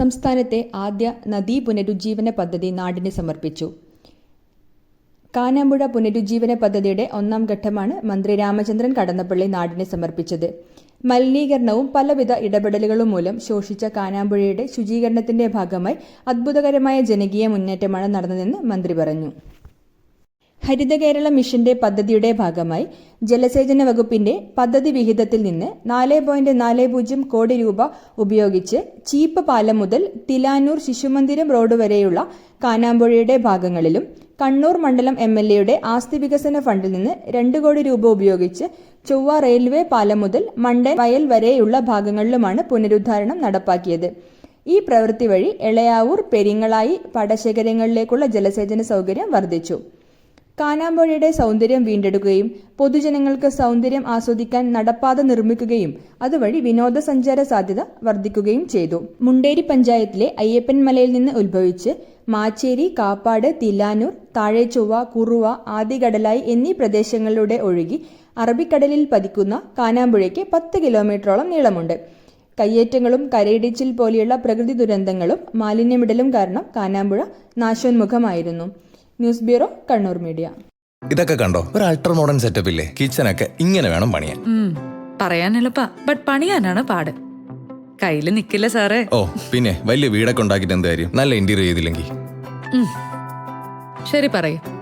സംസ്ഥാനത്തെ ആദ്യ നദീ പുനരുജ്ജീവന പദ്ധതി നാടിന് സമർപ്പിച്ചു. കാനാമ്പുഴ പുനരുജ്ജീവന പദ്ധതിയുടെ ഒന്നാം ഘട്ടമാണ് മന്ത്രി രാമചന്ദ്രൻ കടന്നപ്പള്ളി നാടിന് സമർപ്പിച്ചത്. മലിനീകരണവും പലവിധ ഇടപെടലുകളും മൂലം ശോഷിച്ച കാനാമ്പുഴയുടെ ശുചീകരണത്തിന്റെ ഭാഗമായി അത്ഭുതകരമായ ജനകീയ മുന്നേറ്റമാണ് നടന്നതെന്ന് മന്ത്രി പറഞ്ഞു. ഹരിത കേരള മിഷന്റെ പദ്ധതിയുടെ ഭാഗമായി ജലസേചന വകുപ്പിന്റെ പദ്ധതി വിഹിതത്തിൽ നിന്ന് നാല് പോയിന്റ് നാല് പൂജ്യം കോടി രൂപ ഉപയോഗിച്ച് ചീപ്പ് പാലം മുതൽ തിലാനൂർ ശിശുമന്ദിരം റോഡ് വരെയുള്ള കാനാമ്പുഴയുടെ ഭാഗങ്ങളിലും കണ്ണൂർ മണ്ഡലം എം എൽ എയുടെ ആസ്തി വികസന ഫണ്ടിൽ നിന്ന് രണ്ട് കോടി രൂപ ഉപയോഗിച്ച് ചൊവ്വ റെയിൽവേ പാലം മുതൽ മണ്ടൻ വയൽ വരെയുള്ള ഭാഗങ്ങളിലുമാണ് പുനരുദ്ധാരണം നടപ്പാക്കിയത്. ഈ പ്രവൃത്തി വഴി എളയാവൂർ പെരിങ്ങളായി പടശേഖരങ്ങളിലേക്കുള്ള ജലസേചന സൗകര്യം വർദ്ധിച്ചു. കാനാമ്പുഴയുടെ സൗന്ദര്യം വീണ്ടെടുക്കുകയും പൊതുജനങ്ങൾക്ക് സൗന്ദര്യം ആസ്വദിക്കാൻ നടപ്പാത നിർമ്മിക്കുകയും അതുവഴി വിനോദസഞ്ചാര സാധ്യത വർദ്ധിക്കുകയും ചെയ്തു. മുണ്ടേരി പഞ്ചായത്തിലെ അയ്യപ്പൻമലയിൽ നിന്ന് ഉത്ഭവിച്ച് മാച്ചേരി കാപ്പാട് തിലാനൂർ താഴെച്ചൊവ്വ കുറുവ ആദികടലായി എന്നീ പ്രദേശങ്ങളിലൂടെ ഒഴുകി അറബിക്കടലിൽ പതിക്കുന്ന കാനാമ്പുഴയ്ക്ക് പത്ത് കിലോമീറ്ററോളം നീളമുണ്ട്. കയ്യേറ്റങ്ങളും കരയിടിച്ചിൽ പോലെയുള്ള പ്രകൃതി ദുരന്തങ്ങളും മാലിന്യമിടലും കാരണം Kanampuzha നാശോന്മുഖമായിരുന്നു. News bureau Kannur media. ഇതൊക്കെ കണ്ടോ? ഒരു അൾട്രാ മോഡേൺ സെറ്റപ്പ് ഇല്ലേ? കിച്ചനൊക്കെ ഇങ്ങനെ വേണം പണിയാൻ. പറയാൻ എളുപ്പാ. ബട്ട് പണിയാനാണ് പാട്. കയ്യിൽ നിക്കില്ല സാറേ. ഓ പിന്നെ വലിയ വീടൊക്കെ ഉണ്ടാക്കിട്ട് എന്ത് കാര്യം? നല്ല ഇന്റീരിയർ ചെയ്തില്ലെങ്കിൽ. ശരി പറയൂ.